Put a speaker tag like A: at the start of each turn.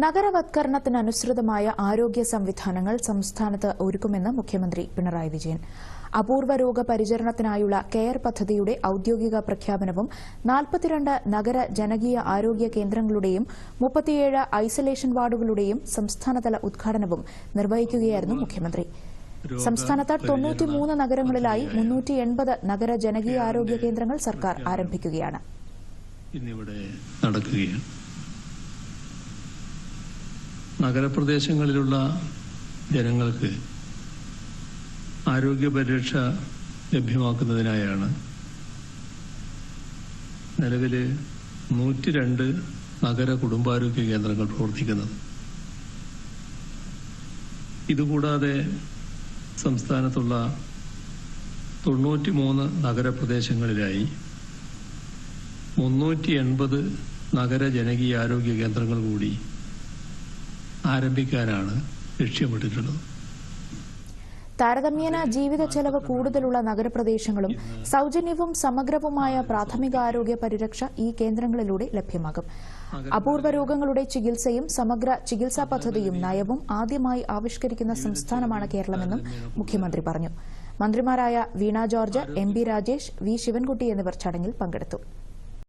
A: നഗരവത്കരണത്തിനനുസൃതമായ ആരോഗ്യ സംവിധാനങ്ങൾ സംസ്ഥാനത്ത് ഒരുക്കുമെന്ന് മുഖ്യമന്ത്രി പിണറായി വിജയൻ. അപൂർവ രോഗ പരിചരണത്തിനായുള്ള കെയർ പദ്ധതിയുടെ ഔദ്യോഗിക പ്രഖ്യാപനവും നാൽപ്പത്തിരണ്ട് നഗര ജനകീയ ആരോഗ്യ കേന്ദ്രങ്ങളുടെയും മുപ്പത്തിയേഴ് ഐസൊലേഷൻ വാർഡുകളുടെയും സംസ്ഥാനതല ഉദ്ഘാടനവും നിർവഹിക്കുകയായിരുന്നു മുഖ്യമന്ത്രി. സംസ്ഥാനത്ത് തൊണ്ണൂറ്റിമൂന്ന് നഗരങ്ങളിലായി മുന്നൂറ്റി എൺപത് നഗര ജനകീയ ആരോഗ്യ കേന്ദ്രങ്ങൾ സർക്കാർ ആരംഭിക്കുകയാണ്.
B: നഗരപ്രദേശങ്ങളിലുള്ള ജനങ്ങൾക്ക് ആരോഗ്യ പരിരക്ഷ ലഭ്യമാക്കുന്നതിനായാണ് നിലവിൽ നൂറ്റി രണ്ട് നഗര കുടുംബാരോഗ്യ കേന്ദ്രങ്ങൾ പ്രവർത്തിക്കുന്നത്. ഇതുകൂടാതെ സംസ്ഥാനത്തുള്ള തൊണ്ണൂറ്റിമൂന്ന് നഗരപ്രദേശങ്ങളിലായി മുന്നൂറ്റി എൺപത് നഗര ജനകീയ ആരോഗ്യ കേന്ദ്രങ്ങൾ കൂടി ആരംഭിക്കാനാണ് ലക്ഷ്യമിട്ടിട്ടുള്ളത്.
A: താരതമ്യേന ജീവിത ചെലവ് കൂടുതലുള്ള നഗരപ്രദേശങ്ങളും സൌജന്യവും സമഗ്രവുമായ പ്രാഥമികാരോഗ്യ പരിരക്ഷ ഈ കേന്ദ്രങ്ങളിലൂടെ ലഭ്യമാകും. അപൂർവ രോഗങ്ങളുടെ ചികിത്സയും സമഗ്ര ചികിത്സാ പദ്ധതിയും നയവും ആദ്യമായി ആവിഷ്കരിക്കുന്ന സംസ്ഥാനമാണ് കേരളമെന്നും മുഖ്യമന്ത്രി പറഞ്ഞു. മന്ത്രിമാരായ Veena George M B Rajesh V Sivankutty എന്നിവർ ചടങ്ങിൽ പങ്കെടുത്തു.